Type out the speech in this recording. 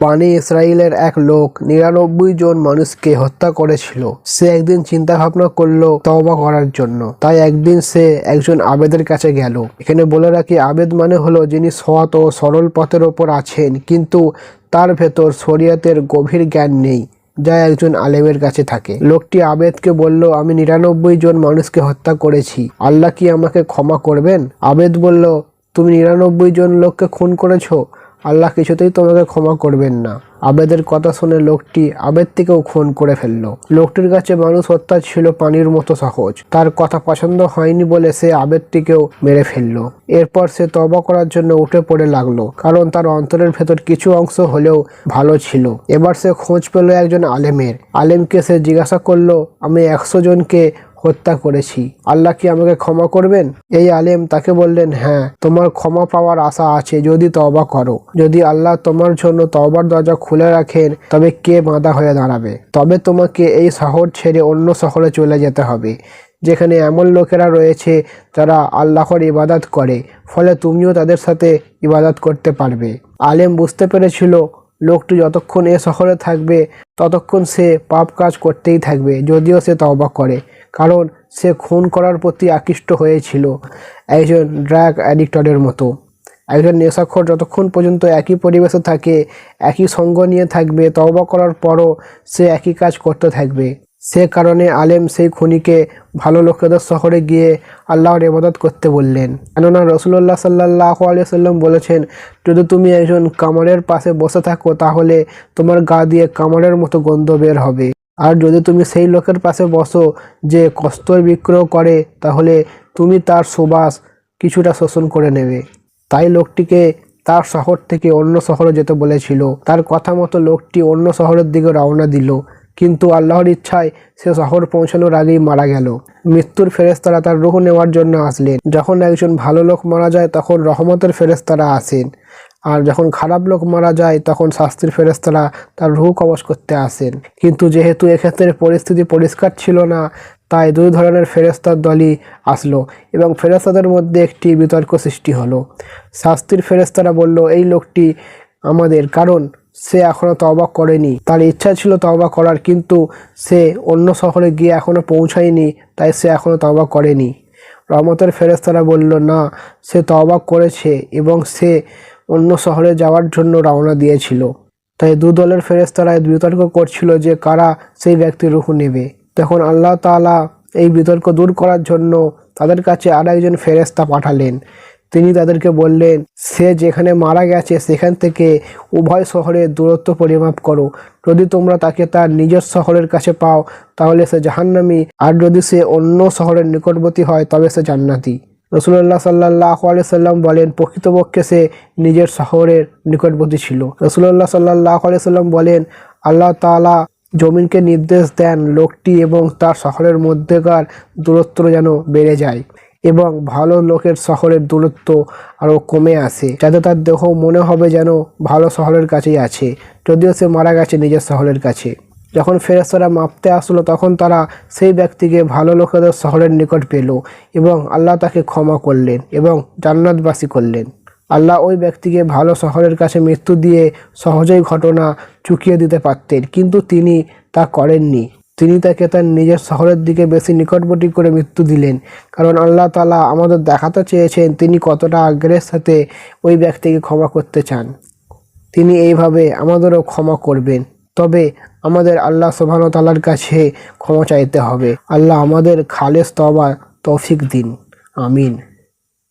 বানি ইসরায়েলের এক লোক নিরানব্বই জন মানুষকে হত্যা করেছিল। সে একদিন চিন্তা ভাবনা করল তওবা করার জন্য। তাই একদিন সে একজন আবেদের কাছে গেল। এখানে বলে রাখি, আবেদ মানে হলো যিনি সৎ ও সরল পথের ওপর আছেন, কিন্তু তার ভেতর শরিয়তের গভীর জ্ঞান নেই, যা একজন আলেমের কাছে থাকে। লোকটি আবেদকে বলল, আমি নিরানব্বই জন মানুষকে হত্যা করেছি। আল্লাহ কি আমাকে ক্ষমা করবেন? আবেদ বলল, তুমি নিরানব্বই জন লোককে খুন করেছ? আল্লাহ কিছুতেই তোমাকে ক্ষমা করবেন না। আবেদের কথা শুনে লোকটি আবেদ থেকেও খুন করে ফেলল। লোকটির কাছে মানুষ হত্যা ছিল পানির মতো সহজ। তার কথা পছন্দ হয়নি বলে সে আবেদটিকেও মেরে ফেলল। এরপর সে তবা করার জন্য উঠে পড়ে লাগল, কারণ তার অন্তরের ভেতর কিছু অংশ হলেও ভালো ছিল। এবার সে খোঁজ পেল একজন আলেমের। আলেমকে সে জিজ্ঞাসা করল, আমি একশো জনকে হত্যা করেছি। আল্লাহ কি আমাকে ক্ষমা করবেন? এই আলেম তাকে বললেন হ্যাঁ তোমার ক্ষমা পাওয়ার আশা আছে, যদি তওবা করো। যদি আল্লাহ তোমার জন্য তওবার দরজা খুলে রাখেন, তবে কে বাঁধা হয়ে দাঁড়াবে? তবে তোমাকে এই শহর ছেড়ে অন্য শহরে চলে যেতে হবে। যেখানে এমন লোকেরা রয়েছে, যারা আল্লাহর ইবাদত করে, ফলে তুমিও তাদের সাথে ইবাদত করতে পারবে। আলেম বুঝতে পেরেছিল, লোকটি যতক্ষণ এ শহরে থাকবে ততক্ষণ সে পাপ কাজ করতেই থাকবে, যদিও সে তবা করে, কারণ সে খুন করার প্রতি আকৃষ্ট হয়েছিল একজন ড্রাগ অ্যাডিক্টরের মতো। একজন নেশাক্ষর যতক্ষণ পর্যন্ত একই পরিবেশে থাকে, একই সঙ্গ নিয়ে থাকবে তবা করার পরও সে একই কাজ করতে থাকবে। সে কারণে আলেম সেই খুনিকে ভালো লোকেদের শহরে গিয়ে আল্লাহর এবাদত করতে বললেন। কেননা রসুল্লাহ সাল্লাহ আলিয়াল্লাম বলেছেন, যদি তুমি একজন কামারের পাশে বসে থাকো, তাহলে তোমার গা দিয়ে কামারের মতো গন্ধ বের হবে। আর যদি তুমি সেই লোকের পাশে বসো যে কস্তর বিক্রয় করে, তাহলে তুমি তার সুবাস কিছুটা শোষণ করে নেবে। তাই লোকটিকে তার শহর থেকে অন্য শহরে যেতে বলেছিল। তার কথা মতো লোকটি অন্য শহরের দিকে রওনা দিল। কিন্তু আল্লাহর ইচ্ছায় সে শহর পৌঁছানোর আগেই মারা গেল। মৃত্যুর ফেরেস্তারা তার রুহ নেওয়ার জন্য আসলেন। যখন একজন ভালো লোক মারা যায়, তখন রহমতের ফেরেস্তারা আসেন। আর যখন খারাপ লোক মারা যায়, তখন শাস্তির ফেরেস্তারা তার রুহ কবচ করতে আসেন। কিন্তু যেহেতু এক্ষেত্রে পরিস্থিতি পরিষ্কার ছিল না, তাই দুই ধরনের ফেরেস্তার দলই আসলো এবং ফেরেস্তাদের মধ্যে একটি বিতর্ক সৃষ্টি হলো। শাস্তির ফেরেস্তারা বলল, এই লোকটি আমাদের, কারণ সে এখনও তওবা করেনি। তার ইচ্ছা ছিল তওবা করার, কিন্তু সে অন্য শহরে গিয়ে এখনও পৌঁছায়নি, তাই সে এখনও তওবা করেনি। রহমতের ফেরেস্তারা বলল, না, সে তওবা করেছে এবং সে অন্য শহরে যাওয়ার জন্য রওনা দিয়েছিল। তাই দু দলের ফেরেস্তারা বিতর্ক করছিল যে কারা সেই ব্যক্তির রুহু নেবে। তখন আল্লাহ তাআলা এই বিতর্ক দূর করার জন্য তাদের কাছে আর একজন ফেরেস্তা পাঠালেন। তিনি তাদেরকে বললেন, সে যেখানে মারা গেছে সেখান থেকে উভয় শহরের দূরত্ব পরিমাপ করো। যদি তোমরা তাকে তার নিজের শহরের কাছে পাও, তাহলে সে জাহান্নামী। আর যদি সে অন্য শহরের নিকটবর্তী হয়, তবে সে জান্নাতি। রসুল্লাহ সাল্লাহ সাল্লাম বলেন, প্রকৃতপক্ষে সে নিজের শহরের নিকটবর্তী ছিল। রসুল্লাহ সাল্লাহ সাল্লাম বলেন, আল্লাহ তাআলা জমিনকে নির্দেশ দেন লোকটি এবং তার শহরের মধ্যেকার দূরত্ব যেন বেড়ে যায়। এবং ভালো লোকের শহরের দূরত্ব আরও কমে আসে। যাতে তার দেহ মনে হবে যেন ভালো শহরের কাছেই আছে, যদিও সে মারা গেছে নিজের শহরের কাছে। যখন ফেরেস্তারা মাপতে আসলো, তখন তারা সেই ব্যক্তিকে ভালো লোকেদের শহরের নিকট পেল এবং আল্লাহ তাকে ক্ষমা করলেন এবং জান্নাতবাসী করলেন। আল্লাহ ওই ব্যক্তিকে ভালো শহরের কাছে মৃত্যু দিয়ে সহজেই ঘটনা চুকিয়ে দিতে পারতেন, কিন্তু তিনি তা করেননি। তিনি তাকে তার নিজের শহরের দিকে বেশি নিকটবর্তী করে মৃত্যু দিলেন। কারণ আল্লাহ তালা আমাদের দেখাতে চেয়েছেন তিনি কতটা আগ্রহের সাথে ওই ব্যক্তিকে ক্ষমা করতে চান। তিনি এইভাবে আমাদেরও ক্ষমা করবেন। তবে আমাদের আল্লাহ সোবান তালার কাছে ক্ষমা চাইতে হবে। আল্লাহ আমাদের খালেস তবা তৌফিক দিন। আমিন।